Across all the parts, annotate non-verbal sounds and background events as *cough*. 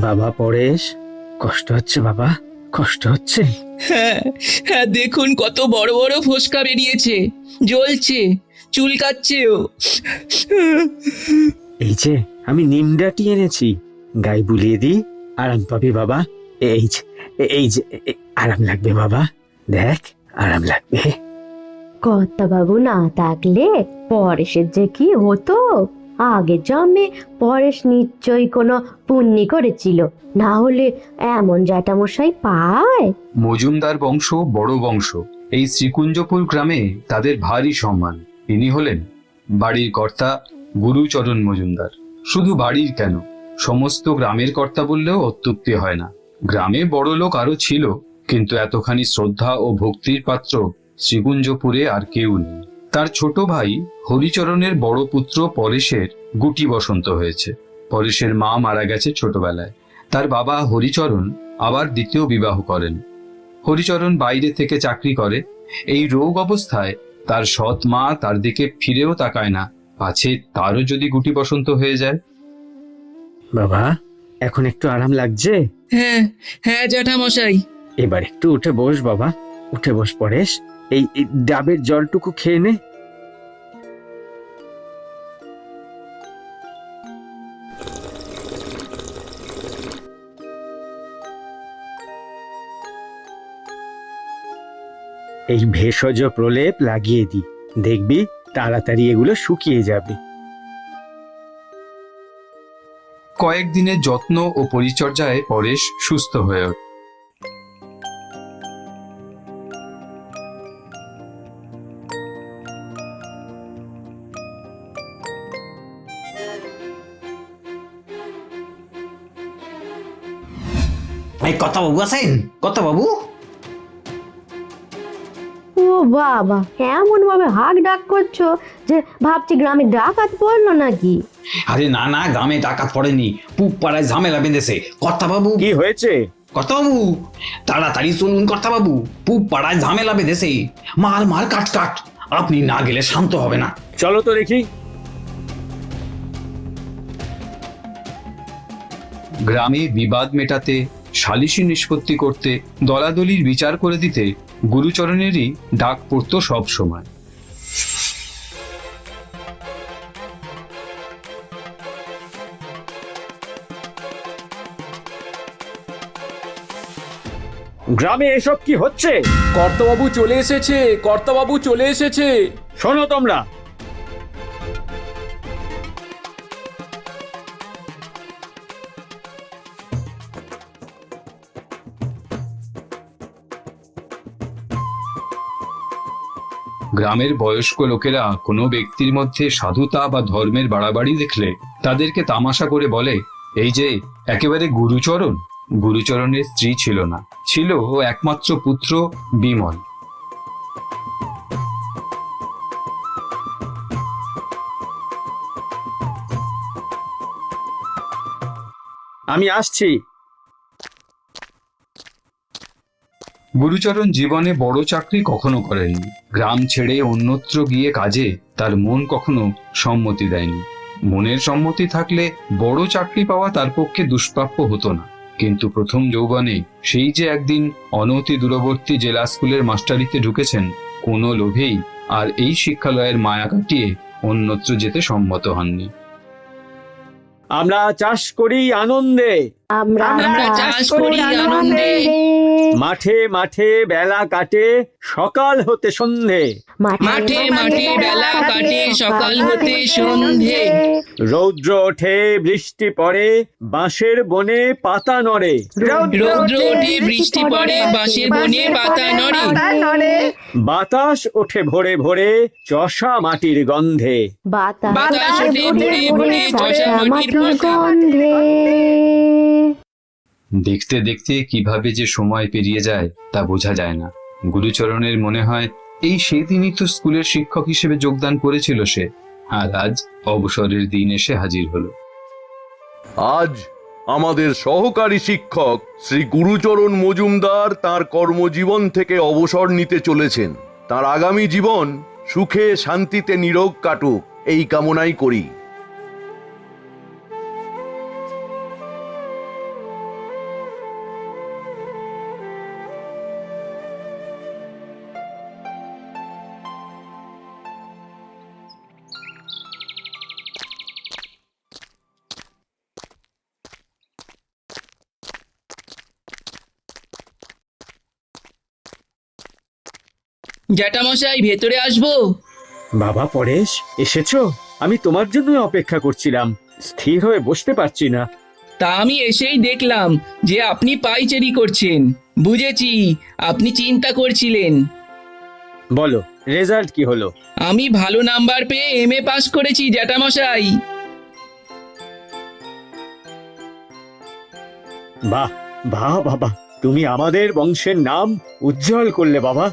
বাবা পরেশ কষ্ট হচ্ছে বাবা কষ্ট হচ্ছে? হ্যাঁ হ্যাঁ দেখুন কত বড় বড় ফোসকা বেরিয়েছে জ্বলছে চুলকাচ্ছেও এই যে আমি নিমডাটি এনেছি। গায়ে বুলিয়ে দিই আরাম পাবি বাবা। এই যে এই যে আরাম লাগবে বাবা। দেখ আরাম লাগবে। বাবু না থাকলে পরেশের যে কি হতো? আগে জন্মে পরেশ নিশ্চয়ই কোনো পুণ্যি করেছিল। না হলে এমন জ্যাঠামশাই পায়। মজুমদার বংশ বড় বংশ। এই শ্রীকুঞ্জপুর গ্রামে তাদের ভারী সম্মান। ইনি হলেন বাড়ির কর্তা গুরুচরণ মজুমদার। শুধু বাড়ির কেন? সমস্ত গ্রামের কর্তা বললেও অত্যুক্তি হয় না। গ্রামে বড় লোক আরও ছিল, কিন্তু এতখানি শ্রদ্ধা ও ভক্তির পাত্র শ্রীকুঞ্জপুরে আর কেউ নেই। তার ছোট ভাই হরিচরণের বড় পুত্র পরেশের গুটি বসন্ত হয়েছে। পরেশের মা মারা গেছে ছোটবেলায়। তার বাবা হরিচরণ আবার দ্বিতীয় বিবাহ করেন। হরিচরণ বাইরে থেকে চাকরি করে। এই রোগ অবস্থায় তার সৎ মা তার দিকে ফিরেও তাকায় না। পাছে তারও যদি গুটি বসন্ত হয়ে যায়। বাবা এখন একটু আরাম লাগছে? হ্যাঁ হ্যাঁ জ্যাঠামশাই। এবার একটু উঠে বস বাবা। উঠে বস পরেশ। এই ডাবের জলটুকু খেয়ে নে। এই ভেষজ প্রলেপ লাগিয়ে দি। দেখবি তাড়াতাড়ি এগুলো শুকিয়ে যাবে। কয়েকদিনের যত্ন ও পরিচর্যায় পরেশ সুস্থ হয়ে ওঠে। বাবু আছেন? কথা বাবু? ও বাবা এমন ভাবে হাক ডাক করছ যে ভাবছি গ্রামে ডাকাত পড়ল নাকি? আরে না না গ্রামে ডাকাত পড়েনি। পুপ পাড়ায় ঝামেলা বেঁধেছে। কথা বাবু। কি হয়েছে? কথা বাবু তাড়াতাড়ি চলুন কথা বাবু। পুপ পাড়ায় ঝামেলা বেঁধেছে। মার মার কাট কাট। আপনি না গেলে শান্ত হবে না। চলো তো দেখি। গ্রামে বিবাদ মেটাতে সালিশি নিষ্পত্তি করতে দলাদলির বিচার করে দিতে গুরুচরণেরই ডাক পড়তো সব সময়। গ্রামে এসব কি হচ্ছে? কর্তাবাবু চলে এসেছে কর্তাবাবু চলে এসেছে। শোনো তোমরা গ্রামের বয়স্ক লোকেরা কোনো ব্যক্তির মধ্যে সাধুতা বা ধর্মের বাড়াবাড়ি দেখলে তাদেরকে তামাশা করে বলে, এই যে, একেবারে গুরুচরণ। গুরুচরণের স্ত্রী ছিল না, ছিল একমাত্র পুত্র বিমল। আমি আসছি। গুরুচরণ জীবনে বড় চাকরি কখনো করেননি। গ্রাম ছেড়ে অন্যত্র গিয়ে কাজে তার মন কখনো সম্মতি দেয়নি। মনের সম্মতি থাকলে বড় চাকরি পাওয়া তার পক্ষে দুষ্প্রাপ্য হতো না। কিন্তু প্রথম যৌবনে সেই যে একদিন অনতি দূরবর্তী জেলা স্কুলের মাস্টারিতে ঢুকেছেন কোনো লোভেই আর এই শিক্ষালয়ের মায়া কাটিয়ে অন্যত্র যেতে সম্মত হননি। আমরা চাষ করি আনন্দে। আমরা চাষ করি আনন্দে। মাঠে মাঠে বেলা কাটে সকাল হতে সন্ধে। মাঠে মাঠে বেলা কাটে সকাল হতে সন্ধে। রৌদ্র ওঠে বৃষ্টি পড়ে বাঁশের বনে পাতা নড়ে। রৌদ্র ওঠে বৃষ্টি পড়ে বাঁশের বনে পাতা নড়ে। বাতাস ওঠে ভোরে ভোরে চষা মাটির গন্ধে। বাতাস ওঠে ভোরে ভোরে চষা মাটির গন্ধে। দেখতে দেখতে কীভাবে যে সময় পেরিয়ে যায় তা বোঝা যায় না। গুরুচরণের মনে হয়, এই সেদিনই তো স্কুলের শিক্ষক হিসেবে যোগদান করেছিল সে, আর আজ অবসরের দিন এসে হাজির হলো। আজ আমাদের সহকারী শিক্ষক শ্রী গুরুচরণ মজুমদার তার কর্মজীবন থেকে অবসর নিতে চলেছেন। তার আগামী জীবন সুখে শান্তিতে নিরোগ কাটুক, এই কামনাই করি। জ্যাঠামশাই ভেতরে আসব। বাবা পরেশ এসেছ? আমি তোমার জন্যই অপেক্ষা করছিলাম। স্থির হয়ে বসতে পারছি না। তা আমি এসেই দেখলাম যে আপনি পাইচেরি করছেন। বুঝেছি আপনি চিন্তা করছিলেন। বলো রেজাল্ট কি হলো? আমি ভালো নাম্বার পেয়ে এম এ পাস করেছি জ্যাঠামশাই। বাহ বাহ বাবা তুমি আমাদের বংশের নাম উজ্জ্বল করলে বাবা।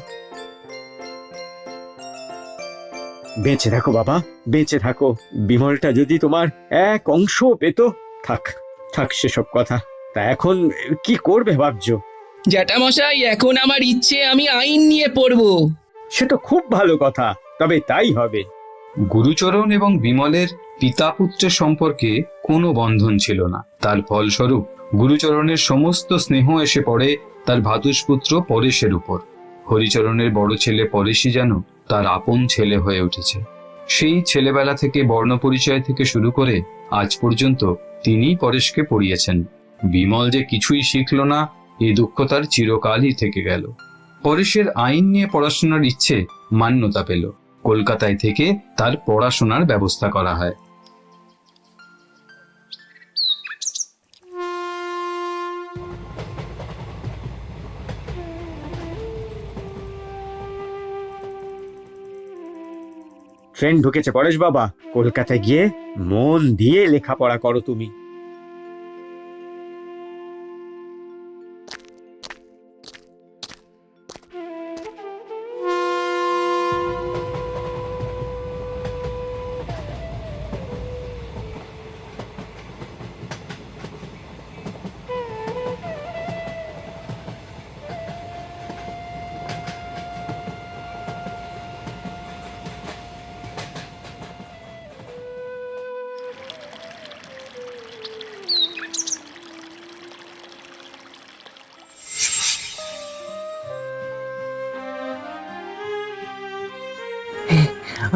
বেঁচে থাকো বাবা। বেঁচে থাকো। বিমলটা যদি তোমার এক অংশ পেত থাক থাক সেসব কথা। তা এখন কি করবে ভাবছ? জ্যাঠামশাই এখন আমার ইচ্ছে আমি আইন নিয়ে পড়ব। সে তো খুব ভালো কথা তবে তাই হবে। গুরুচরণ এবং বিমলের পিতা পুত্রের সম্পর্কে কোনো বন্ধন ছিল না। তার ফলস্বরূপ গুরুচরণের সমস্ত স্নেহ এসে পড়ে তার ভাতুষপুত্র পরেশের উপর। হরিচরণের বড় ছেলে পরেশই যেন তার আপন ছেলে হয়ে উঠেছে। সেই ছেলেবেলা থেকে বর্ণ পরিচয় থেকে শুরু করে আজ পর্যন্ত তিনি পরেশকে পড়িয়েছেন। বিমল যে কিছুই শিখল না, এই দুঃখ তার চিরকালই থেকে গেল। পরেশের আইন নিয়ে পড়াশোনার ইচ্ছে মান্যতা পেল। কলকাতায় থেকে তার পড়াশোনার ব্যবস্থা করা হয়। ট্রেন ঢুকেছে পরেশ বাবা। কলকাতায় গিয়ে মন দিয়ে লেখাপড়া করো তুমি।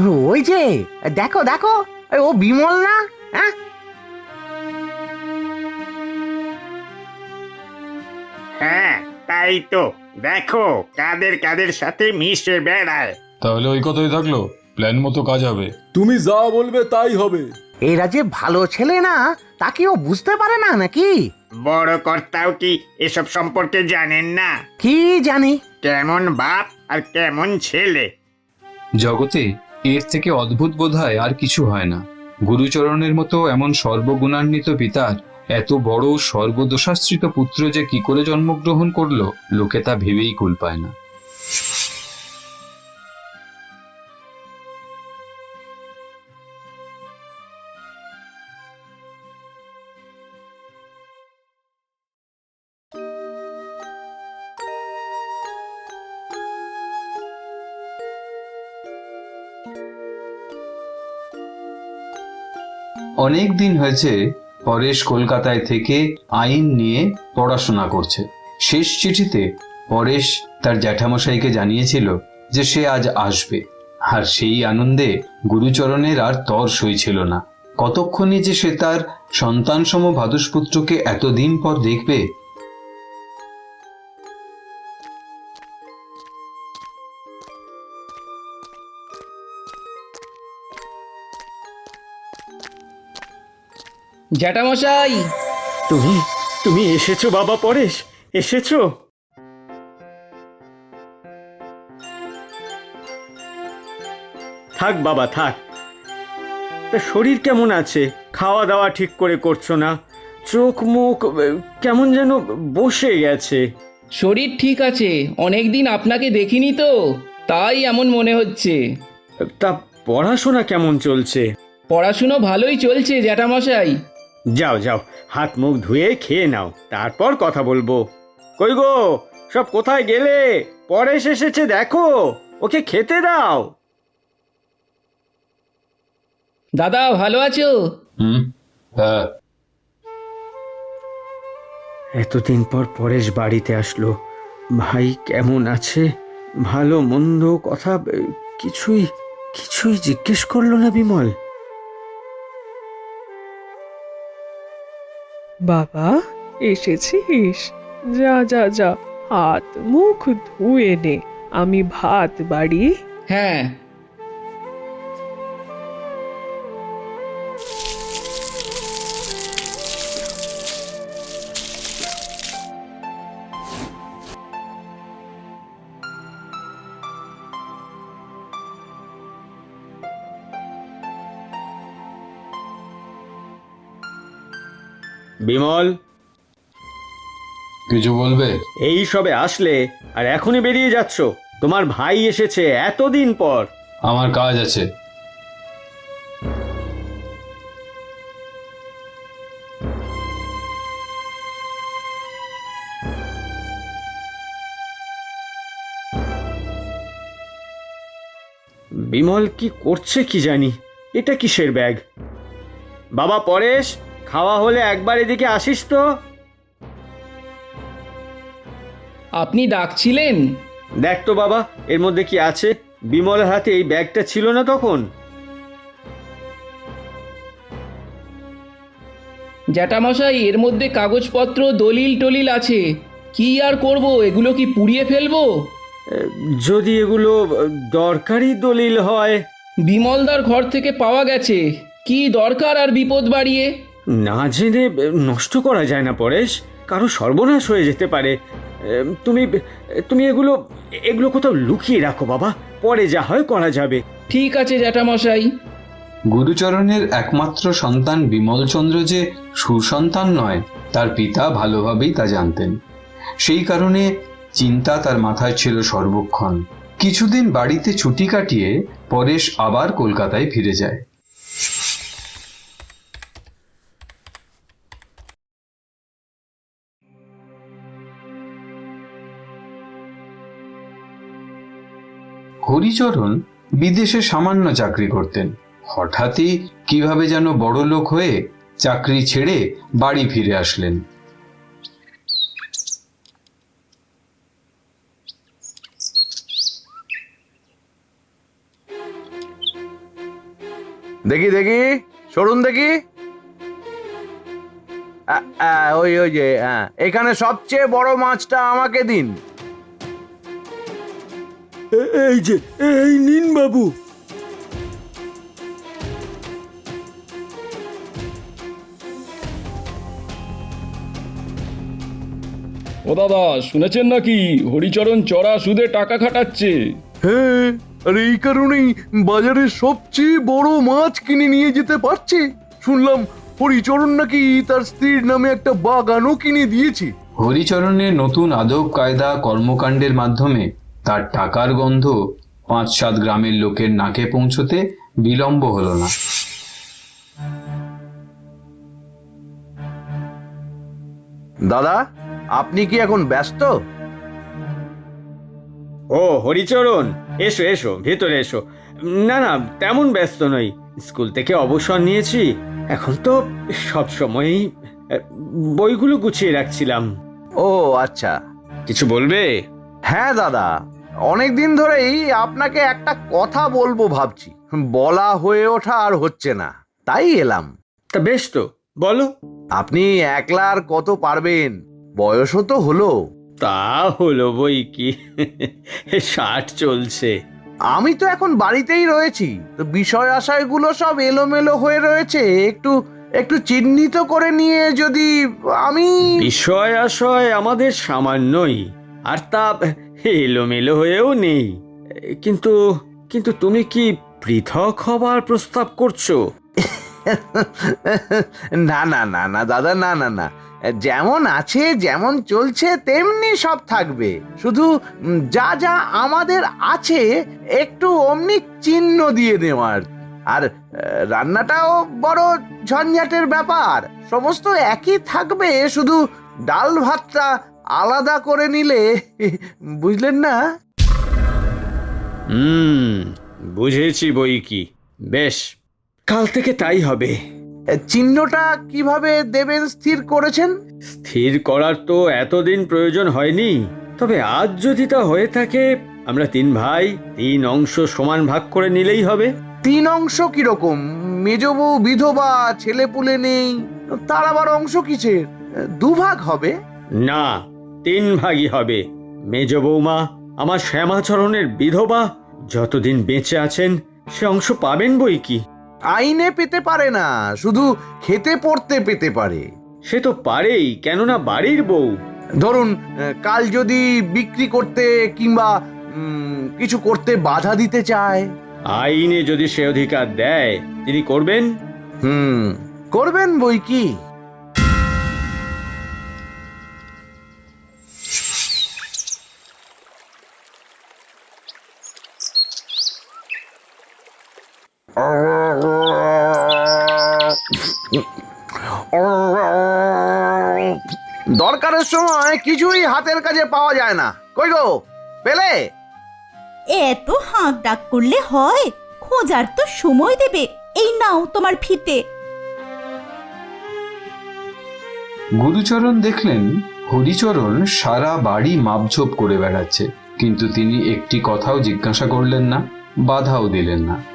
ওই যে দেখো দেখো ও বিমল না? হ্যাঁ? হ্যাঁ তাই তো। দেখো কাদের কাদের সাথে মিশে বেড়ায়। তাহলে ওই কথাই থাকল প্ল্যান মতো কাজ হবে। তুমি যা বলবে তাই হবে। এরা যে ভালো ছেলে না তা কি ও বুঝতে পারে না নাকি? বড় কর্তাও কি এসব সম্পর্কে জানেন না? কি জানি। কেমন বাপ আর কেমন ছেলে। জগতে এর থেকে অদ্ভুত বোধ হয় আর কিছু হয় না। গুরুচরণের মতো এমন সর্বগুণান্বিত পিতার এত বড় সর্বদোষাশ্রিত পুত্র যে কি করে জন্মগ্রহণ করল, লোকে তা ভেবেই কুল পায় না। অনেক দিন হয়েছে পরেশ কলকাতায় থেকে আইন নিয়ে পড়াশোনা করছে। শেষ চিঠিতে পরেশ তার জ্যাঠামশাইকে জানিয়েছিল যে সে আজ আসবে। আর সেই আনন্দে গুরুচরণের আর তর সইছিল না। কতক্ষণে যে সে তার সন্তানসম ভাদুষপুত্রকে এতদিন পর দেখবে? জ্যাঠামশাই। তুমি তুমি এসেছ বাবা পরেশ এসেছ? থাক বাবা থাক। তা শরীর কেমন আছে? খাওয়া দাওয়া ঠিক করে করছ না? চোখ মুখ কেমন যেন বসে গেছে। শরীর ঠিক আছে অনেকদিন আপনাকে দেখিনি তো তাই এমন মনে হচ্ছে। তা পড়াশোনা কেমন চলছে? পড়াশুনো ভালোই চলছে জ্যাঠামশাই। যাও যাও হাত মুখ ধুয়ে খেয়ে নাও তারপর কথা বলব। কই গো সব কোথায় গেলে? পরেশ এসেছে দেখো ওকে খেতে দাও। দাদা ভালো আছো? হুম হ্যাঁ। এতদিন পর পরেশ বাড়িতে আসলো। ভাই কেমন আছে? ভালো মন্দ কথা কিছুই কিছুই জিজ্ঞেস করল না বিমল। বাবা এসেছিস? যা যা যা হাত মুখ ধুয়ে নে। আমি ভাত বাড়ি। হ্যাঁ বিমল? কিছু বলবে? এই সবে আসলে আর এখনই বেরিয়ে যাচ্ছ। তোমার ভাই এসেছে এতদিন পর। আমার কাজ আছে। বিমল কি করছে কি জানি? এটা কিসের ব্যাগ? বাবা পরেশ? খাওয়া হলে একবার এদিকে আসিস তো। আপনি ডাকছিলেন? দেখ তো বাবা এর মধ্যে কি আছে? বিমলের হাতে এই ব্যাগটা ছিল না তখন? জ্যাঠামশাই এর মধ্যে কাগজপত্র দলিল টলিল আছে। কি আর করব? এগুলো কি পুড়িয়ে ফেলব? যদি এগুলো দরকারি দলিল হয়। বিমলদার ঘর থেকে পাওয়া গেছে। কি দরকার আর বিপদ বাড়িয়ে? না জেনে নষ্ট করা যায় না পরেশ। কারও সর্বনাশ হয়ে যেতে পারে। তুমি তুমি এগুলো এগুলো কোথাও লুকিয়ে রাখো বাবা। পরে যা হয় করা যাবে। ঠিক আছে জ্যাঠামশাই। গুরুচরণের একমাত্র সন্তান বিমলচন্দ্র যে সুসন্তান নয় তার পিতা ভালোভাবেই তা জানতেন। সেই কারণে চিন্তা তার মাথায় ছিল সর্বক্ষণ। কিছুদিন বাড়িতে ছুটি কাটিয়ে পরেশ আবার কলকাতায় ফিরে যায়। হরিচরণ বিদেশে সামান্য চাকরি করতেন। হঠাৎই কীভাবে যেন বড় লোক হয়ে চাকরি ছেড়ে বাড়ি ফিরে আসলেন। দেখি দেখি, সরুন দেখি। ওই ওই যে হ্যাঁ এখানে সবচেয়ে বড় মাছটা আমাকে দিন। এই যে এই নিন বাবু। ও দাদা শুনেছেন নাকি? হরিচরণ চড়া সুদে টাকা খাটাচ্ছে। হ্যাঁ আর এই কারণেই বাজারে সবচেয়ে বড় মাছ কিনে নিয়ে যেতে পারছে। শুনলাম হরিচরণ নাকি তার স্ত্রীর নামে একটা বাগানও কিনে দিয়েছে। হরিচরণের নতুন আদব কায়দা কর্মকাণ্ডের মাধ্যমে তার টাকার গন্ধ পাঁচ সাত গ্রামের লোকের নাকে পৌঁছতে বিলম্ব হল না। দাদা আপনি কি এখন ব্যস্ত? ও হরিচরণ এসো এসো ভেতরে এসো। না না তেমন ব্যস্ত নই। স্কুল থেকে অবসর নিয়েছি। এখন তো সব সময়ই বইগুলো গুছিয়ে রাখছিলাম। ও আচ্ছা। কিছু বলবে? হ্যাঁ দাদা। অনেক দিন ধরেই আপনাকে একটা কথা বলব ভাবছি। বলা হয়ে ওঠা আর হচ্ছে না। তাই এলাম। তা বেশ তো বলো। আপনি একলা আর কত পারবেন? বয়সও তো হলো। তা হলো বই কি? ষাট চলছে। আমি তো এখন বাড়িতেই রয়েছি। তো বিষয় আশয়গুলো সব এলোমেলো হয়ে রয়েছে। একটু একটু চিহ্নিত করে নিয়ে যদি আমি বিষয় আশয় আমাদের সামান্যই। আর তা এলোমেলো হয়েও নেই। কিন্তু কিন্তু তুমি কি পৃথক হবার প্রস্তাব করছ? না না না না, দাদা, না না না। যেমন আছে, যেমন চলছে, তেমনি সব থাকবে। শুধু যা যা আমাদের আছে, একটু অমনি চিহ্ন দিয়ে দেওয়ার। আর, রান্নাটাও বড় ঝঞ্ঝাটের ব্যাপার। সমস্ত একই থাকবে, শুধু ডাল ভাতটা আলাদা করে নিলে বুঝলেন না? হুম বুঝেছি বই কি। বেশ কাল থেকে তাই হবে। চিহ্নটা কীভাবে দেবেন স্থির করেছেন? স্থির করার তো এতদিন প্রয়োজন হয়নি। তবে আজ যদি তা হয়ে থাকে আমরা তিন ভাই তিন অংশ সমান ভাগ করে নিলেই হবে। তিন অংশ কীরকম? মেজবউ বিধবা ছেলেপুলে নেই তার আবার অংশ কিসের? দুভাগ হবে? না তিন ভাগই হবে। মেজ বৌমা আমার শ্যামাচরণের বিধবা যতদিন বেঁচে আছেন সে অংশ পাবেন বই কি? আইনে পেতে পারে না শুধু খেতে পড়তে পেতে পারে। সে তো পারেই কেননা বাড়ির বউ। ধরুন কাল যদি বিক্রি করতে কিংবা কিছু করতে বাধা দিতে চায়। আইনে যদি সে অধিকার দেয় তিনি করবেন? হুম করবেন বই কি? দরকারের সময় কিছুই হাতের কাছে পাওয়া যায় না। কই গো? পেলে? এত হাঁক ডাক করলে হয় খোঁজার তো সময় দেবে এই নাও তোমার ফিতে। গুরুচরণ দেখলেন হরিচরণ সারা বাড়ি মাপঝোপ করে বেড়াচ্ছে কিন্তু তিনি একটি কথাও জিজ্ঞাসা করলেন না বাধাও দিলেন না।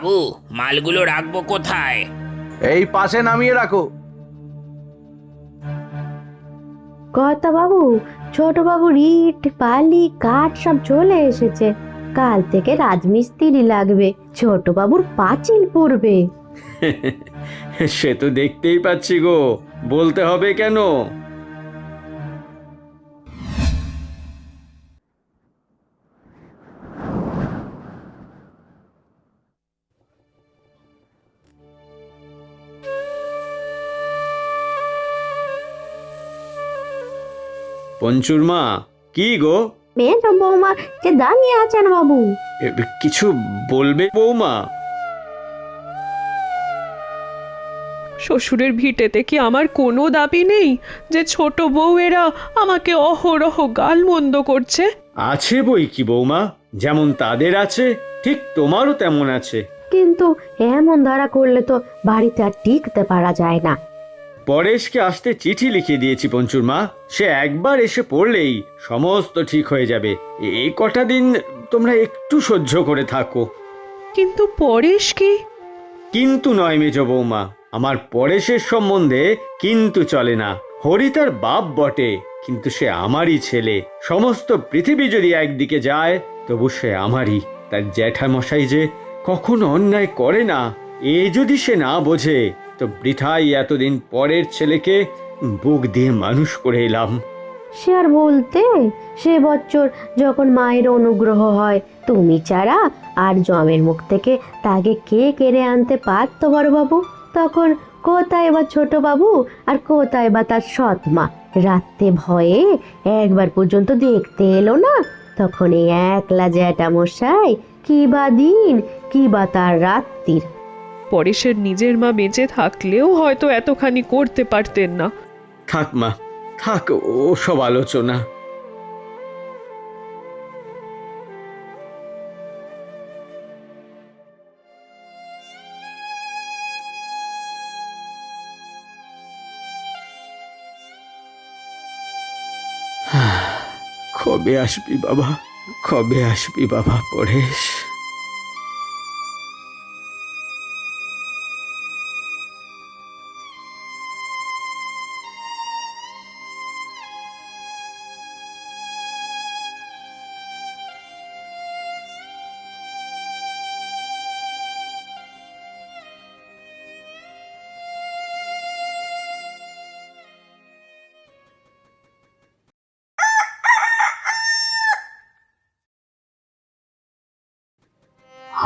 বাবু মালগুলো রাখব কোথায়? এই পাশে নামিয়ে রাখো। কর্তা বাবু ছোট বাবু ইট বালি কাঠ সব চলে এসেছে। কাল থেকে রাজমিস্ত্রি লাগবে ছোট বাবুর পাঁচিল পড়বে। *laughs* সে তো দেখতেই পাচ্ছি গো বলতে হবে কেন? পঞ্চুর মা কি গো? মেজ বৌমা যে দাঁড়িয়ে আছেন বাবু। এ, কিছু বলবে বৌমা? শ্বশুরের ভিটেতে কি আমার কোনো দাবি নেই যে ছোট বউয়েরা আমাকে অহরহ গালমন্দ করছে? আছে বই কি বৌমা? যেমন তাদের আছে ঠিক তোমারও তেমন আছে। কিন্তু এমন ধারা করলে তো বাড়িতে আর টিকতে পারা যায় না। পরেশকে আসতে চিঠি লিখে দিয়েছি পঞ্চুর মা। সে একবার এসে পড়লেই সমস্ত ঠিক হয়ে যাবে। এই কটা দিন তোমরা একটু সহ্য করে থাকো। কিন্তু পরেশ কি? কিন্তু নয় মেজ বৌমা। আমার পরেশের সম্বন্ধে কিন্তু চলে না। হরি তার বাপ বটে কিন্তু সে আমারই ছেলে। সমস্ত পৃথিবী যদি একদিকে যায় তবু সে আমারই। তার জ্যাঠামশাই যে কখনো অন্যায় করে না এ যদি সে না বোঝে তো বৃথাই এতদিন পরের ছেলেকে বুক দিয়ে মানুষ করে এলাম। সে আর বলতে, সে বছর যখন মায়ের অনুগ্রহ হয়, তুমি ছাড়া আর জমের মুখ থেকে তাকে কে কেড়ে আনতে পারতো বড়বাবু? তখন কোথায় বা ছোট বাবু আর কোথায় বা তার সৎ মা? রাত্রে ভয়ে একবার পর্যন্ত দেখতে এলো না। তখন এই একলা জ্যাটা মশাই কি বা দিন, কি বা তার রাত্রির। পরেশের নিজের মা বেঁচে থাকলেও হয়তো এতখানি করতে পারতেন না। থাক মা, থাক ও সব আলোচনা। *sighs* কবে আসবি বাবা? কবে আসবি বাবা পরেশ?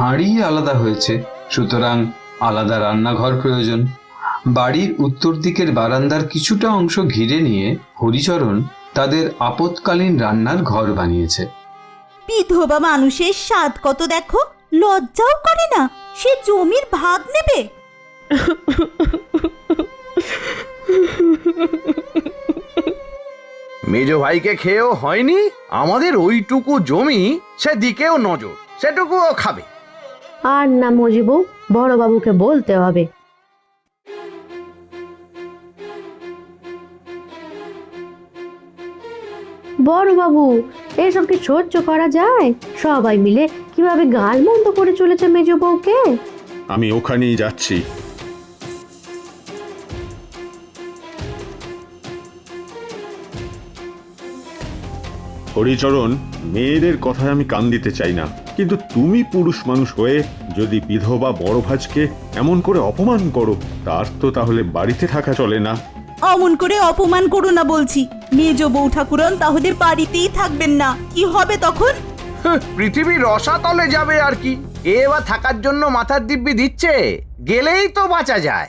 হাঁড়ি আলাদা হয়েছে সুতরাং আলাদা রান্নাঘর প্রয়োজন। বাড়ির উত্তর দিকের বারান্দার কিছুটা অংশ ঘিরে নিয়ে হরিচরণ তাদের আপৎকালীন রান্নার ঘর বানিয়েছে। বিধবা মানুষের স্বাদ কত দেখো লজ্জাও করে না সে জমির ভাগ নেবে। মেজ ভাইকে খেয়েও হয়নি আমাদের ওইটুকু জমি সেদিকেও নজর সেটুকুও খাবে। আর না মজিবু, বড় বাবুকে বলতে হবে। বড় বাবু, এসব কি সহ্য করা যায়? সবাই মিলে কীভাবে গাল বন্ধ করে চলেছে মেজ বউকে? আমি ওখানেই যাচ্ছি। হরিচরণ মেয়েদের কথায় আমি কান দিতে চাই না। কিন্তু তুমি পুরুষ মানুষ হয়ে যদি বিধবা বড় ভাজকে এমন করে অপমান করো তার তো তাহলে বাড়িতে থাকা চলে না। অমন করে অপমান করো না বলছি। মেজ বউ ঠাকুরন তাহলে বাড়িতেই থাকবেন না। কি হবে তখন? পৃথিবী রসাতলে যাবে আর কি। এ বা থাকার জন্য মাথার দিব্যি দিচ্ছে। গেলেই তো বাঁচা যায়।